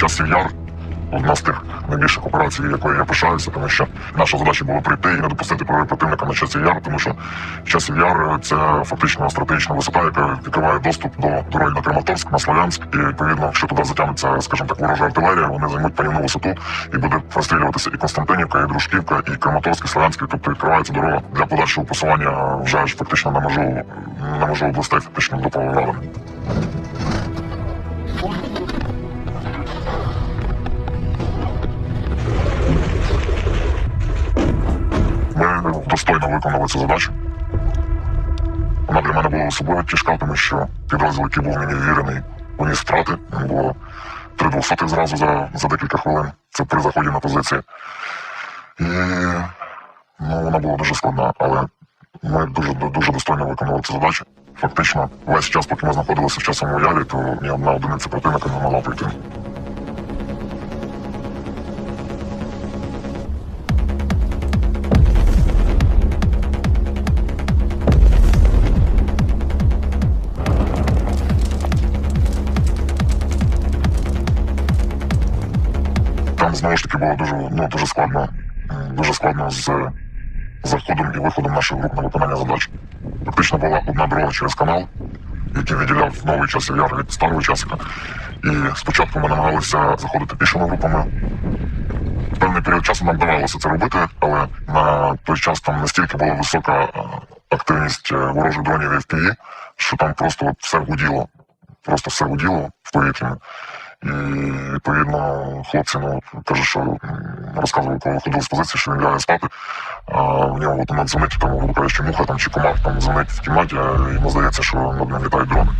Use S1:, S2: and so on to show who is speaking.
S1: часів яр. Одна з тих найбільших операцій, якою я пишаюся, тому що наша задача була прийти і не допустити прорив противника на часів яр, тому що часів яр це фактично стратегічна висота, яка відкриває доступ до дороги на Краматорськ, на Слов'янськ. І відповідно, якщо туди затягнеться, скажімо так, ворожа артилерія, вони займуть панівну висоту і буде прострілюватися і Константинівка, і Дружківка, і Краматорськ, і Слов'янськ. Тобто відкривається дорога для подальшого посування вже ж фактично на межу на межу областей, фактично до Павлограда. Достойно виконали цю задачу. Вона для мене була особливо тяжка, тому що підрозділ, який був мені ввірений, поніс втрати. Було три двохсотих зразу за, за декілька хвилин. Це при заході на позиції. І ну, вона була дуже складна, але ми дуже дуже достойно виконали цю задачу. Фактично, весь час, поки ми знаходилися в часовому ярі, то ні одна одиниця противника не могла прийти. Там знову ж таки було дуже, ну, дуже складно, дуже складно з заходом і виходом наших груп на виконання задач. Фактично була одна дорога через канал, який виділяв новий часів яр від старого часика. І спочатку ми намагалися заходити пішими групами. В певний період часу нам вдавалося це робити, але на той час там настільки була висока е, активність е, ворожих дронів і FPV, що там просто от все гуділо. Просто все гуділо в повітрі. І відповідно хлопці ну, кажуть, що розказував, коли виходили з позиції, що він лягає спати, а в нього от момент дзвонить, там, грубо кажучи, муха там, чи комах там дзвонить в кімнаті, і йому здається, що над ним літають дрони.